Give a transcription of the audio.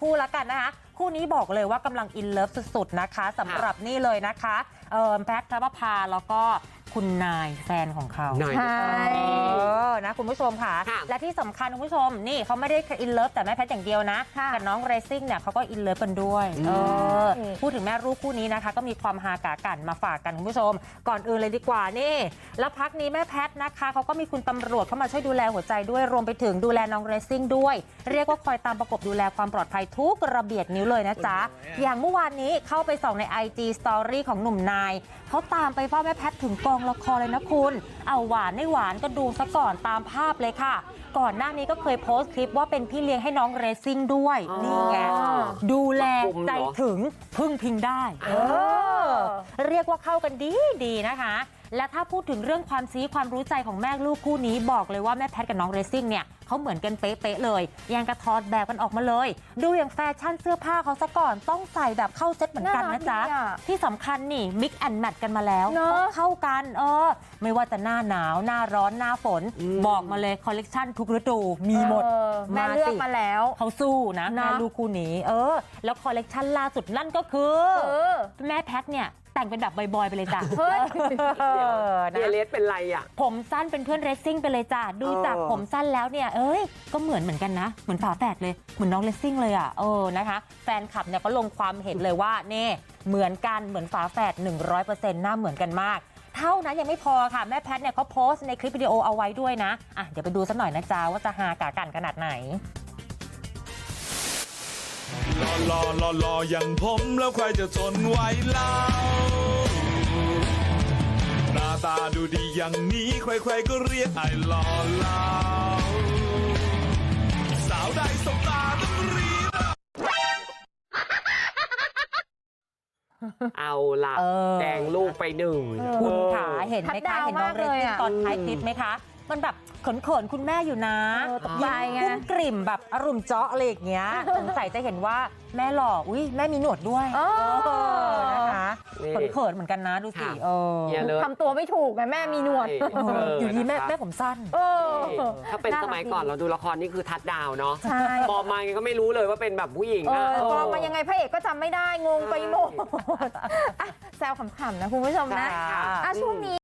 คู่ละกันนะคะ คู่นี้บอกเลยว่ากำลังอินเลิฟสุดๆนะคะสำหรับนี่เลยนะคะเอ่อแพทย์นภพาแล้วก็คุณนายแฟนของเขาหน่อยใช่เออ นะคุณผู้ชมค่ะค่ะและที่สำคัญคุณผู้ชมนี่เขาไม่ได้อินเลิฟแต่แม่แพทย์อย่างเดียวนะค่ะกับน้องเรซิ่งเนี่ยเขาก็อินเลิฟกันด้วยอืมเอออืมพูดถึงแม่ลูกคู่นี้นะคะ ก็มีความฮากากันมาฝากกันคุณผู้ชม ก่อนอื่นเลยดีกว่านี่ แล้วพักนี้แม่แพทย์นะคะเขาก็มีคุณตำรวจเข้ามาช่วยดูแลหัวใจด้วยรวมไปถึงดูแลน้องเรซิ่งด้วย เรียกว่าคอยตามประกบดูแลความปลอดภัยทุกระเบียดนิ้วเลยนะจ๊ะอย่างเมื่อวานนี้เข้าไปส่องใน IG Story ของหนุ่มนายเขาตามไปเฝ้าแม่แพทย์ถึงกองละครเลยนะคุณ เอาหวานไม่หวานก็ดูซะก่อนตามภาพเลยค่ะ ก่อนหน้านี้ก็เคยโพสต์คลิปว่าเป็นพี่เลี้ยงให้น้องเรซิ่งด้วยอ๋อนี่ไงดูแลคุมเหรอใจถึงพึ่งพิงได้ เออเรียกว่าเข้ากันดีดีนะคะ และถ้าพูดถึงเรื่องความซีความรู้ใจของแม่ลูกคู่นี้บอกเลยว่าแม่แพทกับน้องเรซิ่งเนี่ยเขาเหมือนกันเป๊ะๆเลยยังกระทอดแบบกันออกมาเลย ดูอย่างแฟชั่นเสื้อผ้าเขาซะก่อนต้องใส่แบบเข้าเซ็ตเหมือนกันนะจ๊ะน่ารักดีอะที่สำคัญนี่มิกแอนแมทกันมาแล้วเนอะเข้ากันเออ ไม่ว่าจะหน้าหนาวหน้าร้อนหน้าฝนอืมบอกมาเลยคอลเลกชันทุกฤดูมีหมดเออแม่เลือกมาแล้วเขาสู้นะนะแม่ลูกคู่นี้ เออ แล้วคอลเลกชันล่าสุดนั่นก็คือเออแม่แพทเนี่ย แต่งเป็นแบบบอยๆไปเลยจ้ะเฮ้ยเออเดียนะเลสเป็นไรอะ ผมสั้นเป็นเพื่อนเรซซิ่งไปเลยจ้ะดูจากเออผมสั้นแล้วเนี่ยเอ้ยก็เหมือนเหมือนกันนะ เหมือนฝาแฝดเลยเหมือนน้องเรซซิ่งเลยอะเออนะคะ แฟนคลับเนี่ยก็ลงความเห็นเลยว่าเน่เหมือนกันเหมือนฝาแฝด100%หน้าเหมือนกันมากเท่านั้นยังไม่พอค่ะ แม่แพทเนี่ยเขาโพสต์ในคลิปวิดีโอเอาไว้ด้วยนะ อะเดี๋ยวไปดูสักหน่อยนะจ๊ะว่าจะฮากากันขนาดไหน รอรอรอรออย่างผมแล้วใครจะทนไหวเล่าหน้าตาดูดีอย่างนี้ใครๆก็เรียกไอ้หล่อเหลาสาวใดสบตาต้องรีบเอาล่ะเออ แดงลูกไปหนึ่งคุณเออขาเห็นไหมทัดคะดาวเห็นน้องมากเรเลยซิ่งอะ ตอนท้ายคลิปไหมคะ มันแบบเขินๆคุณแม่อยู่นะเออตกใจไงยิ้มกุ้มกริ่มแบบอารมณ์เจาะอะไรอย่างเงี้ยสงสัยจะเห็นว่าแม่หล่ออุ้ยแม่มีหนวดด้วยเออเออนะคะนี่ เขินๆเหมือนกันนะดูสิค่ะ เออเฮียเลิศทำตัวไม่ถูกไงแม่มีหนวดใช่เอออยู่ดีแม่นะคะ แม่ผมสั้น เออ ถ้าเป็นสมัยก่อนเราดูละครนี่คือทัดดาวเนาะใช่ปลอมมาไงก็ไม่รู้เลยว่าเป็นแบบผู้หญิงเออะอปลอมมายังไงพระเอกก็จำไม่ได้งงไปหมดอะแซวขำๆนะคุณผู้ชมนะค่ะ อะช่วงนี้